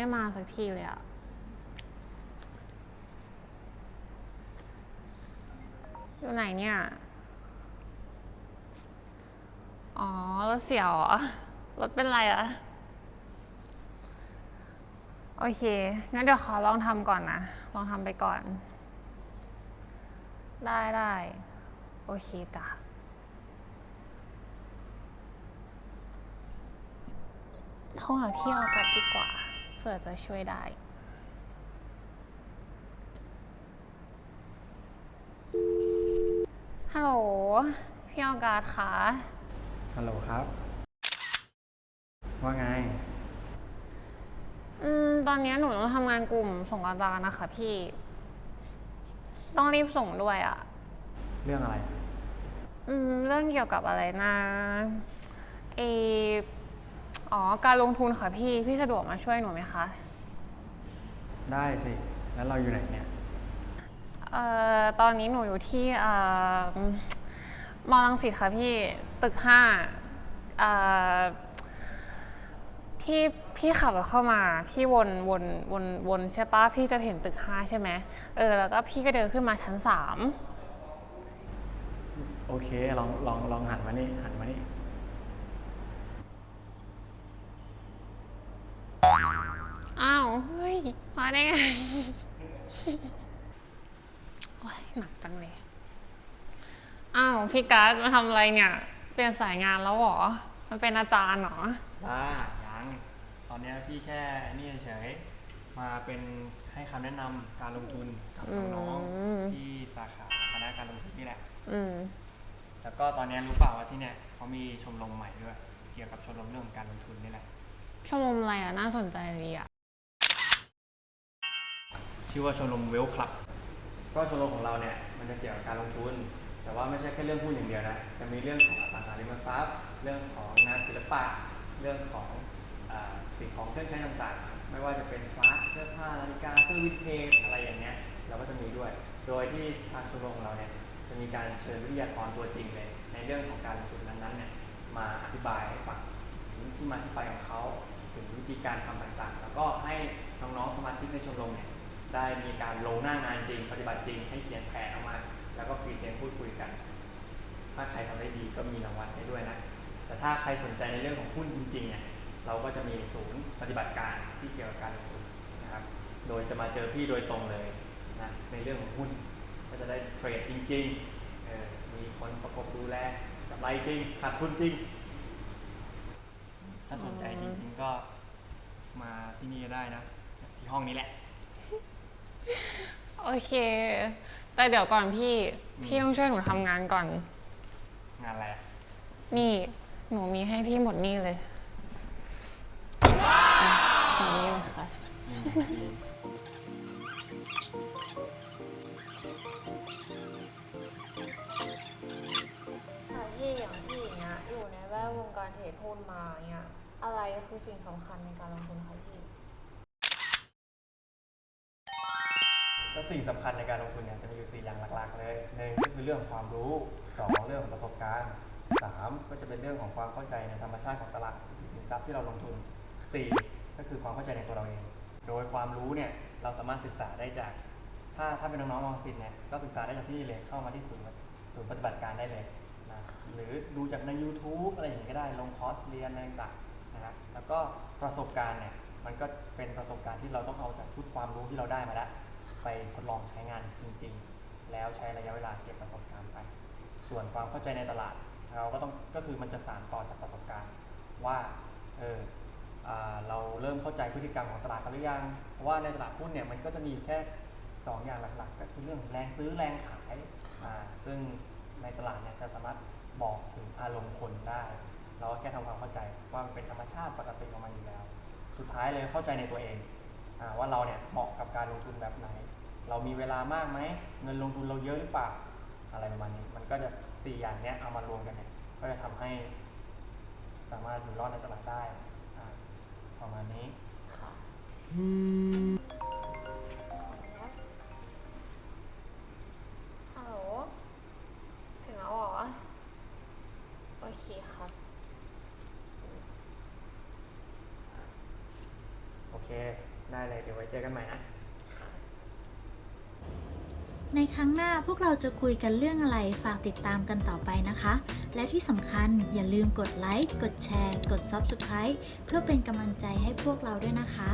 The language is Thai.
ไม่มาสักทีเลยอะอยู่ไหนเนี่ย อ๋อ รถเสียวเหรอรถเป็นไรอะโอเค งั้นเดี๋ยวขอลองทำก่อนนะ ลองทำไปก่อน ได้ได้ โอเคจ้ะโทรหาพี่เอากัดดีกว่า เผื่อจะช่วยได้ ฮัลโหล พี่เอาการ์ดคะฮัลโหลครับ ว่าไง อืม ตอนนี้หนูต้องทำงานกลุ่มส่งอาจารย์นะคะพี่ ต้องรีบส่งด้วยอะ่ะ เรื่องอะไร อืม เรื่องเกี่ยวกับอะไรนะเอ ออ๋อ การลงทุนค่ะพี่ พี่สะดวกมาช่วยหนูไหมคะ ได้สิ แล้วเราอยู่ไหนเนี่ย เอ่อ ตอนนี้หนูอยู่ที่เอ่อมอลังสิตค่ะพี่ ตึกห้าเอ่อ ที่พี่ขับรถเข้ามา พี่วนวนวนวนใช่ปะพี่จะเห็นตึกห้าใช่ไหมเออ แล้วก็พี่ก็เดินขึ้นมาชั้นสาม โอเค ลองลองลองหันมานี่ หันมานี่ อ้าว เฮ้ยมาได้ไงโอ้ยหนักจังเลย อ้าวพี่การ์ดมาทำอะไรเนี่ย เปลี่ยนสายงานแล้วเหรอ มันเป็นอาจารย์เหรอ บ้ายังตอนเนี้ยพี่แค่นี่เฉยๆมาเป็นให้คำแนะนำการลงทุนกับน้องอืม ๆที่สาขาคณะการลงทุนนี่แหละ อืม แล้วก็ตอนเนี้ยรู้เปล่าว่าที่เนี่ยเขามีชมรมใหม่ด้วย เกี่ยวกับชมรมเรื่องของการลงทุนนี่แหละ ชมรมอะไรอะ น่าสนใจดีอะ ชื่อว่าชมรมเวลคลับ ก็ชมรมของเราเนี่ยมันจะเกี่ยวกับการลงทุน แต่ว่าไม่ใช่แค่เรื่องหุ้นอย่างเดียวนะ จะมีเรื่องของอสังหาริมทรัพย์ เรื่องของงานศิลปะ เรื่องของอสิ่งของเครื่องใช้ต่างๆ ไม่ว่าจะเป็นพระเสื้อผ้านาฬิกาเสื้อวินเทจอะไรอย่างเงี้ยเราก็จะมีด้วย โดยที่ทางชมรมของเราเนี่ยจะมีการเชิญวิทยากรตัวจริงเลยในเรื่องของการลงทุนนั้นๆเนี่ยมาอธิบายให้ฟังถึงที่มาที่ไปของเขาถึงวิธีการทำต่างๆ แล้วก็ให้น้องๆสมาชิกในชมรมเนี่ย ได้มีการลงหน้างานจริง ปฏิบัติจริงให้เขียนแผนออกมา แล้วก็พรีเซนต์พูดคุยกัน ถ้าใครทำได้ดีก็มีรางวัลให้ด้วยนะ แต่ถ้าใครสนใจในเรื่องของหุ้นจริงๆเนี่ยเราก็จะมีศูนย์ปฏิบัติการที่เกี่ยวกับการลงทุนนะครับ โดยจะมาเจอพี่โดยตรงเลยนะในเรื่องของหุ้นก็จะได้เทรดจริงๆ มีคนประกบดูแลกำไรจริงขาดทุนจริง ถ้าสนใจจริงๆก็มาที่นี่ได้นะ ที่ห้องนี้แหละ โอเค แต่เดี๋ยวก่อนพี่อืมพี่ต้องช่วยหนูทำงานก่อน งานอะไรอะนี่หนูมีให้พี่หมดนี่เลยอะหมดนี่เลยค่ะอืมดีค่ะพี่อย่างพี่อย่างเงี้ยอยู่ในแวดวงการเทรดหุ้นมาเงี้ยอะไรคือสิ่งสำคัญในการลงทุนคะพี่ สิ่งสำคัญในการลงทุนเนี่ยจะมีอยู่สี่อย่างหลักๆเลยหนึ่งก็คือเรื่องของความรู้สองเรื่องของประสบการณ์สามก็จะเป็นเรื่องของความเข้าใจในธรรมชาติของตลาดสินทรัพย์ที่เราลงทุนสี่ก็คือความเข้าใจในตัวเราเอง โดยความรู้เนี่ยเราสามารถศึกษาได้จาก ถ้าถ้าเป็นน้องๆมองสิทธิ์เนี่ยก็ศึกษาได้จากที่นี่เลยเข้ามาที่ศูนย์ศูนย์ปฏิบัติการได้เลยนะหรือดูจากใน YouTube อะไรอย่างนี้ก็ได้ลงคอร์สเรียนอะไรต่างๆนะครับแล้วก็ประสบการณ์เนี่ยมันก็เป็นประสบการณ์ที่เราต้องเอาจากชุดความรู้ที่เราได้มาแล้ว ไปทดลองใช้งานจริง ๆ แล้วใช้ระยะเวลาเก็บประสบการณ์ไป ส่วนความเข้าใจในตลาด เราก็ต้องก็คือมันจะสานต่อจากประสบการณ์ ว่าเออเราเริ่มเข้าใจพฤติกรรมของตลาดกันหรือยังเพราะว่าในตลาดหุ้นเนี่ยมันก็จะมีแค่สองอย่างหลักๆ ก็คือเรื่องแรงซื้อแรงขายอ่าซึ่งในตลาดเนี่ยจะสามารถบอกถึงอารมณ์คนได้ เราก็แค่ทำความเข้าใจว่ามันเป็นธรรมชาติปกติของมันอยู่แล้ว สุดท้ายเลยเข้าใจในตัวเอง ว่าเราเนี่ยเหมาะกับการลงทุนแบบไหน เรามีเวลามากไหม เงินลงทุนเราเยอะหรือเปล่า อะไรประมาณนี้ มันก็จะสี่อย่างเนี้ยเอามารวมกันเนี่ย ก็จะทำให้ สามารถอยู่รอดในตลาดได้อ่าประมาณนี้ค่ะฮัลโหล ถึงแล้วเหรอ โอเคครับโอเค ได้เลยเดี๋ยวไว้เจอกันใหม่นะในครั้งหน้าพวกเราจะคุยกันเรื่องอะไรฝากติดตามกันต่อไปนะคะ และที่สำคัญอย่าลืมกดไลค์ กดแชร์ กด Subscribe เพื่อเป็นกำลังใจให้พวกเราด้วยนะคะ